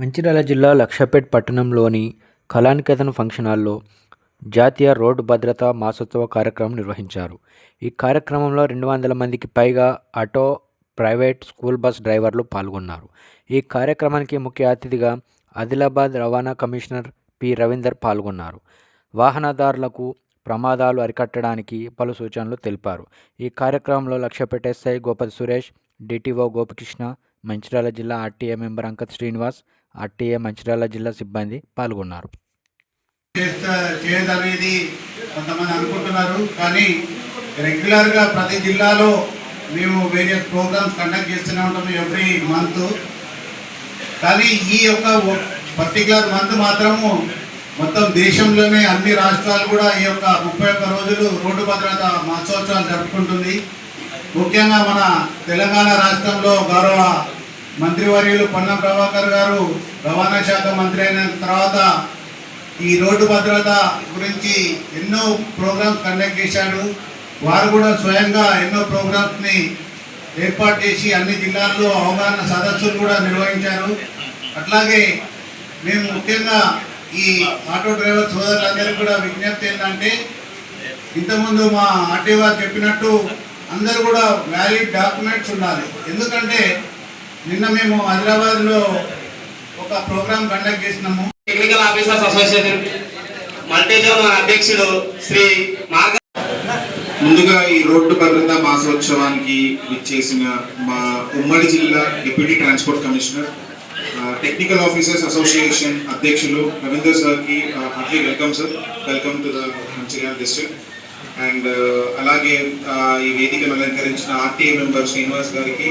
మంచిర్యాల జిల్లా లక్షపేట్ పట్టణంలోని కళానికేతన ఫంక్షన్ హాల్లో జాతీయ రోడ్డు భద్రతా మాసోత్సవ కార్యక్రమం నిర్వహించారు. ఈ కార్యక్రమంలో రెండు వందల మందికి పైగా ఆటో ప్రైవేట్ స్కూల్ బస్ డ్రైవర్లు పాల్గొన్నారు. ఈ కార్యక్రమానికి ముఖ్య అతిథిగా ఆదిలాబాద్ రవాణా కమిషనర్ పి. రవీందర్ పాల్గొన్నారు. వాహనదారులకు ప్రమాదాలు అరికట్టడానికి పలు సూచనలు తెలిపారు. ఈ కార్యక్రమంలో లక్ష్యపేట ఎస్ఐ గోపతి సురేష్ డిటిఓ గోపికృష్ణ మంచిర్యాల జిల్లా RTA member Ankath Srinivas RTA Mancherial జిల్లా సిబ్బంది పాల్గొన్నారు. చేయదనేది కొంతమంది అనుకుంటున్నారు కానీ రెగ్యులర్గా ప్రతి జిల్లాలో మేము వేరియస్ ప్రోగ్రామ్స్ కండక్ట్ చేస్తూనే ఉంటాము ఎవ్రీ మంత్. కానీ ఈ యొక్క పర్టికులర్ మంత్ మాత్రము మొత్తం దేశంలోనే అన్ని రాష్ట్రాలు కూడా ఈ యొక్క ముప్పై ఒక్క రోజులు రోడ్డు భద్రత మహోత్సవాలు జరుపుకుంటుంది. ముఖ్యంగా మన తెలంగాణ రాష్ట్రంలో గౌరవ మంత్రివర్యులు పొన్న ప్రభాకర్ గారు రవాణా శాఖ మంత్రి అయిన తర్వాత ఈ రోడ్డు భద్రత గురించి ఎన్నో ప్రోగ్రామ్స్ కండక్ట్ చేశాడు. వారు కూడా స్వయంగా ఎన్నో ప్రోగ్రామ్స్ని ఏర్పాటు చేసి అన్ని జిల్లాల్లో అవగాహన సదస్సులు కూడా నిర్వహించారు. అట్లాగే మేము ముఖ్యంగా ఈ ఆటో డ్రైవర్ సోదరులందరికీ కూడా విజ్ఞప్తి ఏంటంటే ఇంతకుముందు మా ఆర్టీఓ చెప్పినట్టు అందరూ కూడా వ్యాలిడ్ డాక్యుమెంట్స్ ఉండాలి. ఎందుకంటే నిన్న మేము హైదరాబాద్లో ఒక ప్రోగ్రామ్ కండక్ట్ చేసినాము. Technical officers association multi zone అధ్యక్షుడు శ్రీ మార్గ ముందుగా ఈ రోడ్డు భద్రతా మాసోత్సవానికి విచ్చేసిన మా ఉమ్మడి జిల్లా deputy transport commissioner technical officers association అధ్యక్షులు రవీందర్ సార్కి heartly welcome sir. Welcome to the Mancherial district and అలాగే ఈ వేదికను అలంకరించిన ఆర్టీఏ మెంబర్ శ్రీనివాస్ గారికి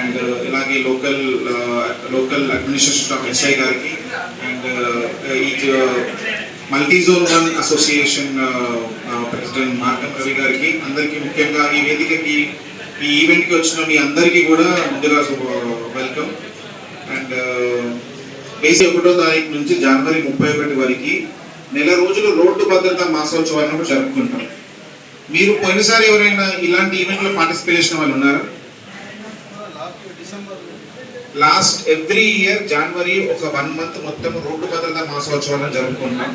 అండ్ uh, ఇలాగే local local administration of SI గారికి అండ్ uh, ఈ multi zone one association president Markam Ravi గారికి అందరికీ ముఖ్యంగా ఈ వేదికకి ఈ ఈవెంట్కి వచ్చిన మీ అందరికీ కూడా ముందుగా వెల్కమ్ అండ్ uh, బేసి ఒకటో తారీఖు నుంచి జనవరి ముప్పై ఒకటి వరకు నెల రోజులు రోడ్డు భద్రతా మాసోత్సవాన్ని జరుపుకుంటాం. మీరు పోయినసారి ఎవరైనా ఇలాంటి ఈవెంట్లో పార్టిసిపేట్ చేసిన వాళ్ళు ఉన్నారా? లాస్ట్ ఎవ్రీ ఇయర్ జనవరి ఒక వన్ మంత్ మొత్తం రోడ్డు భద్రతా మాసోత్సవాలను జరుపుకుంటాం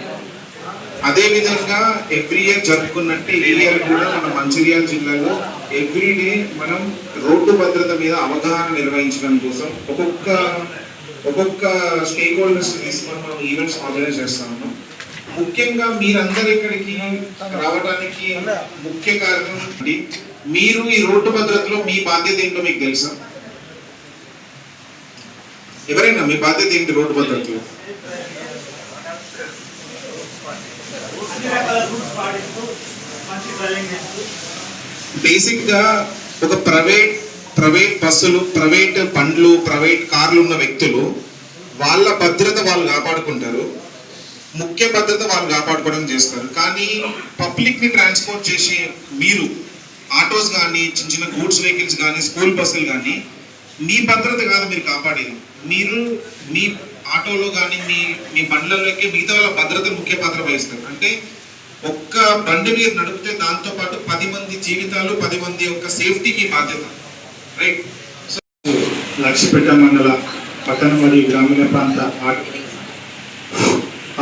అదే విధంగా ఎవ్రీ ఇయర్ జరుపుకున్నట్టే ఈ ఇయర్ కూడా మన మంచిర్యాల జిల్లాలో ఎవ్రీ డే మనం రోడ్డు భద్రత మీద అవగాహన నిర్వహించడం కోసం ఒక్కొక్క ఒక్కొక్క స్టేక్ హోల్డర్స్ తీసుకొని మనం ఈవెంట్స్ ఆర్గనైజ్ చేస్తాము ముఖ్యంగా మీరందరూ ఇక్కడికి రావడానికి ముఖ్య కారణం మీరు ఈ రోడ్డు భద్రతలో మీ బాధ్యత ఏంటో మీకు తెలుసా? ఎవరైనా మీ బాధ్యత ఏంటి రోడ్డు భద్రతలో? బేసిక్గా ఒక ప్రైవేట్ ప్రైవేట్ బస్సులు ప్రైవేట్ బండ్లు ప్రైవేట్ కార్లు ఉన్న వ్యక్తులు వాళ్ళ భద్రత వాళ్ళు కాపాడుకుంటారు. ముఖ్య భద్రత వాళ్ళు కాపాడుకోవడం చేస్తారు. కానీ పబ్లిక్ని ట్రాన్స్పోర్ట్ చేసే మీరు ఆటోస్ కానీ చిన్న చిన్న గూడ్స్ వెహికల్స్ కానీ స్కూల్ బస్సులు కానీ మీ భద్రత కాదు మీరు కాపాడేది. మీరు మీ ఆటోలో కానీ మీ మీ బండ్లలోకి మిగతా వాళ్ళ భద్రత ముఖ్య పాత్ర వహిస్తారు. అంటే ఒక్క బండి మీరు నడిపితే దాంతో పాటు పది మంది జీవితాలు పది మంది యొక్క సేఫ్టీ మీ బాధ్యత. రైట్ లక్ష్యపేట మండల పట్టణ మరియు గ్రామీణ ప్రాంత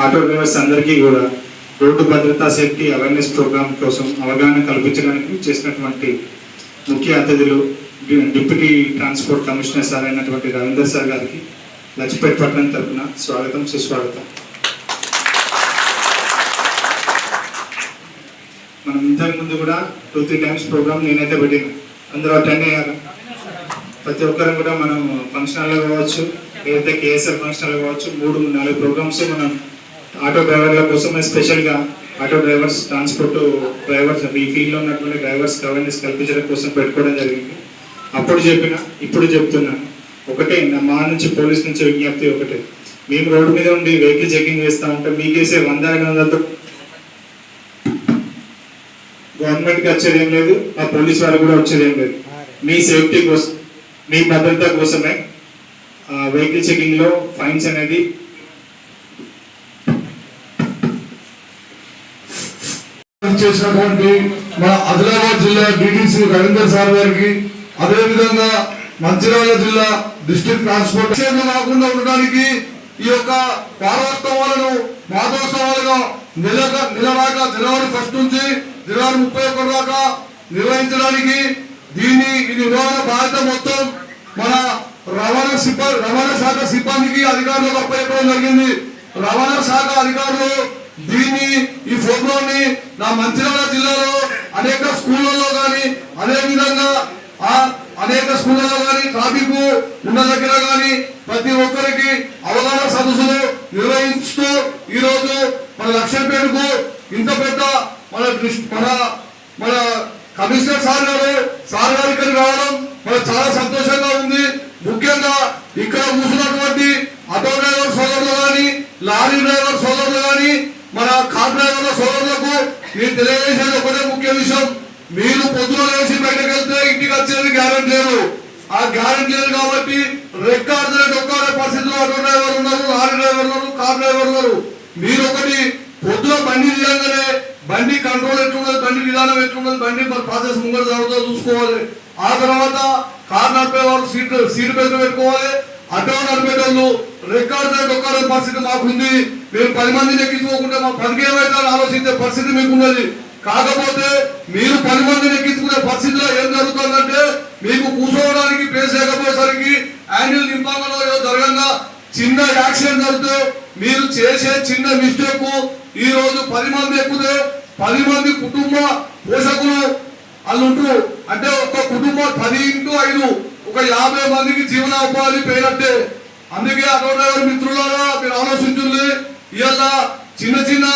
ఆటో డ్రైవర్స్ అందరికీ కూడా రోడ్డు భద్రతా సేఫ్టీ అవేర్నెస్ ప్రోగ్రామ్ కోసం అవగాహన కల్పించడానికి చేసినటువంటి ముఖ్య అతిథులు డిప్యూటీ ట్రాన్స్పోర్ట్ కమిషనర్ సార్ అయినటువంటి రవీందర్ సార్ గారికి లక్ష్యపేట పట్టణం తరఫున స్వాగతం సుస్వాగతం. మనం ఇంతకు ముందు కూడా టూ త్రీ టైమ్స్ ప్రోగ్రామ్ నేనైతే పెట్టాను. అందరూ అటెండ్ అయ్యారు. ప్రతి ఒక్కరు కూడా మనం ఫంక్షన్లో కావచ్చు ఏదైతే కేఎస్ఆర్ ఫంక్షన్లో కావచ్చు మూడు నాలుగు ప్రోగ్రామ్స్ మనం ఆటో డ్రైవర్ల కోసమే స్పెషల్గా ఆటో డ్రైవర్స్ ట్రాన్స్పోర్ట్ డ్రైవర్స్ ఈ ఫీల్డ్లో ఉన్నటువంటి డ్రైవర్స్ అవేర్నెస్ కల్పించడం కోసం పెట్టుకోవడం జరిగింది. అప్పుడు చెప్పిన ఇప్పుడు చెప్తున్నాను ఒకటే నా మా నుంచి పోలీస్ నుంచి విజ్ఞప్తి ఒకటే. మేము రోడ్డు మీద ఉండి వెహికల్ చెకింగ్ చేస్తా ఉంటే మీకేసే వంద గందలతో గవర్నమెంట్కి వచ్చేది ఏం లేదు ఆ పోలీస్ వాళ్ళకి కూడా వచ్చేది ఏం లేదు. మీ సేఫ్టీ కోసం మీ భద్రత కోసమే వెహికల్ చెకింగ్లో ఫైన్స్ అనేది చేసినటువంటి మన ఆదిలాబాద్ జిల్లా డిడిసి రవీందర్ సార్ గారికి అదేవిధంగా మంచిర్యాల జిల్లా డిస్ట్రిక్ట్ ట్రాన్స్పోర్ట్ రాకుండా కాకుండా ఉండడానికి ఈ యొక్క వారోత్సవాలను మాధోత్సవాలుగా నెల నెలరాక జనవరి ఫస్ట్ నుంచి జనవరి ముప్పై ఒకటి దాకా నిర్వహించడానికి దీన్ని ఈ నిర్వహణ బాధ్యత మొత్తం మన రవాణా సిబ్బంది రవాణా శాఖ సిబ్బందికి అధికారులకు అప్పచెప్పడం జరిగింది. రవాణా శాఖ అధికారులు దీన్ని ఈ ఫోటోని నా మంచిర్యాల జిల్లాలో అనేక స్కూళ్ళల్లో కానీ అదే విధంగా ఆ అనేక స్కూళ్ళలో కానీ ట్రాఫిక్ ఉన్న దగ్గర కానీ ప్రతి ఒక్కరికి అవగాహన సదస్సులు నిర్వహిస్తూ ఈరోజు మన లక్ష్యం పేరుకు ఇంత పెద్ద మన దృష్టి మన మన కమిషనర్ సార్ గారు సార్ గారు ఇక్కడికి రావడం మనకు చాలా సంతోషంగా ఉంది. ముఖ్యంగా ఇక్కడ కూర్చున్నటువంటి ఆటో డ్రైవర్ సోదరులు కానీ లారీ డ్రైవర్ సోదరులు కానీ మన కార్ డ్రైవర్ల సోదరులకు నేను తెలియజేసేది ఒకటే ముఖ్య విషయం. మీరు పొద్దున లేచి బయటకు వెళ్తే ఇంటికి వచ్చేది గ్యారెంటీ లేదు. ఆ గ్యారెంటీ లేదు కాబట్టి రెక్కాడితే డొక్కాడే పరిస్థితుల్లో ఆటో డ్రైవర్ ఉన్నారు లారీ డ్రైవర్ ఉన్నారు కార్ డ్రైవర్ ఉన్నారు. మీరు ఒకటి పొద్దున బండి తీయగానే బండి కంట్రోల్ ఎట్లున్నది బండి విధానం ఎట్లున్నది బండి ప్రాసెస్ ముంగడు జరుగుతుందో చూసుకోవాలి. ఆ తర్వాత కార్ నడిపేవారు సీట్ సీట్ బెల్ట్ పెట్టుకోవాలి. అడ్డో నడిపేటోళ్ళు రికార్డ్ డొక్కాడే పరిస్థితి మాకుంది. మేము పది మందిని ఎక్కించుకోకుండా మా పదికి ఏమైతే ఆలోచించే పరిస్థితి మీకున్నది. కాకపోతే మీరు పది మందిని ఎక్కించుకునే పరిస్థితిలో ఏం జరుగుతుందంటే మీకు కూర్చోవడానికి ప్లేస్ లేకపోయేసరికి యాంగిల్ నింపాలలో ఏదో జరగంగా చిన్న యాక్సిడెంట్ జరిగితే మీరు చేసే చిన్న మిస్టేక్ ఈ రోజు పది మంది ఎక్కితే పది మంది కుటుంబ పోషకులు వాళ్ళు ఉంటారు అంటే ఒక కుటుంబం పది ఇంటూ ఐదు ఒక యాభై మందికి జీవనోపాధి పోయినట్టే అందుకే ఆటో డ్రైవర్ మిత్రులారా మీరు ఆలోచించుంది ఇవాళ చిన్న చిన్న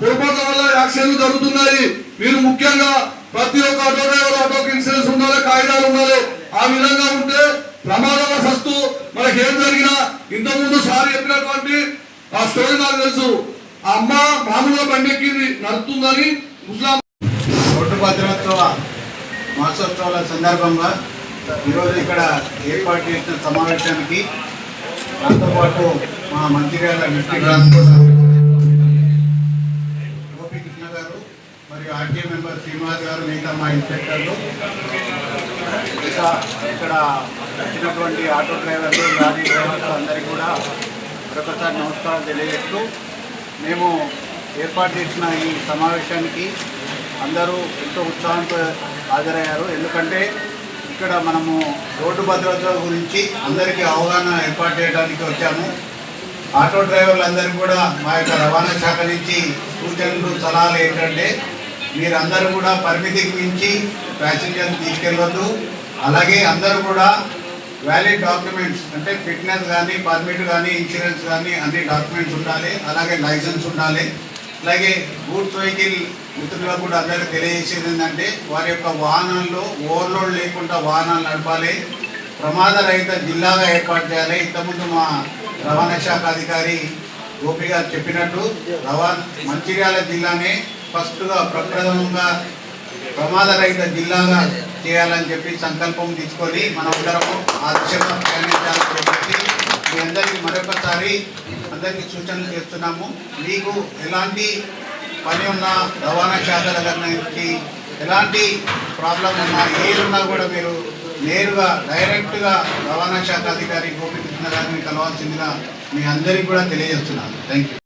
పొరపాట్ల వల్ల యాక్సిడెంట్లు జరుగుతున్నాయి. మీరు ముఖ్యంగా ప్రతి ఒక్క ఆటో డ్రైవర్ ఆటోకి ఇన్సూరెన్స్ ఉండాలి కాగితాలు ఉండాలి. ఆ విధంగా ఉంటే ప్రమాదవశస్తు మనకి ఏం జరిగినా ఇంతకుముందు సార్ చెప్పినటువంటి ఆ స్టోరీ నాకు తెలుసు. ఆ అమ్మ మామూలుగా బండి నడుతుందని ముస్లాం రోడ్డు భద్రత్వ మహోత్సవాల సందర్భంగా ఈరోజు ఇక్కడ ఏర్పాటు చేసిన సమావేశానికి దాంతో పాటు మా మంచిర్యాల డిస్ట్రిక్ట్ ట్రాన్స్పోర్ట్ గోపీకృష్ణ గారు మరియు ఆర్టీఏ మెంబర్ శ్రీనివాస్ గారు మిగతా మా ఇన్స్పెక్టర్లు. ఇంకా ఇక్కడ వచ్చినటువంటి ఆటో డ్రైవర్లు లారీ డ్రైవర్లు అందరికీ కూడా మరొకసారి నమస్కారం తెలియజేస్తూ మేము ఏర్పాటు చేసిన ఈ సమావేశానికి అందరూ ఎంతో ఉత్సాహంతో హాజరయ్యారు. ఎందుకంటే ఇక్కడ మనము రోడ్డు భద్రత గురించి అందరికీ అవగాహన ఏర్పాటు చేయడానికి వచ్చాము. ఆటో డ్రైవర్లందరూ కూడా మా యొక్క రవాణా శాఖ నుంచి సూచనలు సలహాలు ఏంటంటే మీరందరూ కూడా పరిమితికి మించి ప్యాసింజర్ని తీసుకెళ్ళవద్దు అలాగే అందరూ కూడా వ్యాలిడ్ డాక్యుమెంట్స్ అంటే ఫిట్నెస్ కానీ పర్మిట్ కానీ ఇన్సూరెన్స్ కానీ అన్ని డాక్యుమెంట్స్ ఉండాలి అలాగే లైసెన్స్ ఉండాలి. అలాగే గూడ్స్ వెహికల్ మిత్రులకు కూడా అందరికీ తెలియజేసేది ఏంటంటే వారి యొక్క వాహనాల్లో ఓవర్లోడ్ లేకుండా వాహనాలు నడపాలి. ప్రమాద రహిత జిల్లాగా ఏర్పాటు చేయాలి. ఇంతకుముందు మా రవాణా శాఖ అధికారి గోపి గారు చెప్పినట్టు రవాణా మంచిర్యాల జిల్లానే ఫస్ట్గా ప్రప్రథమంగా ప్రమాద రహిత జిల్లాగా చేయాలని చెప్పి సంకల్పం తీసుకొని మన అందరము ఆ దిశగా ప్రయాణించాలని చెప్పి మీ అందరికీ మరొకసారి అందరికీ సూచనలు చేస్తున్నాము. మీకు ఎలాంటి పని ఉన్నా రవాణా శాఖ దగ్గర నుంచి ఎలాంటి ప్రాబ్లం ఉన్నా ఏదున్నా కూడా మీరు నేరుగా డైరెక్ట్గా రవాణా శాఖ అధికారి గోపికృష్ణ గారిని కలవాల్సిందిగా మీ అందరికీ కూడా తెలియజేస్తున్నాను. Thank you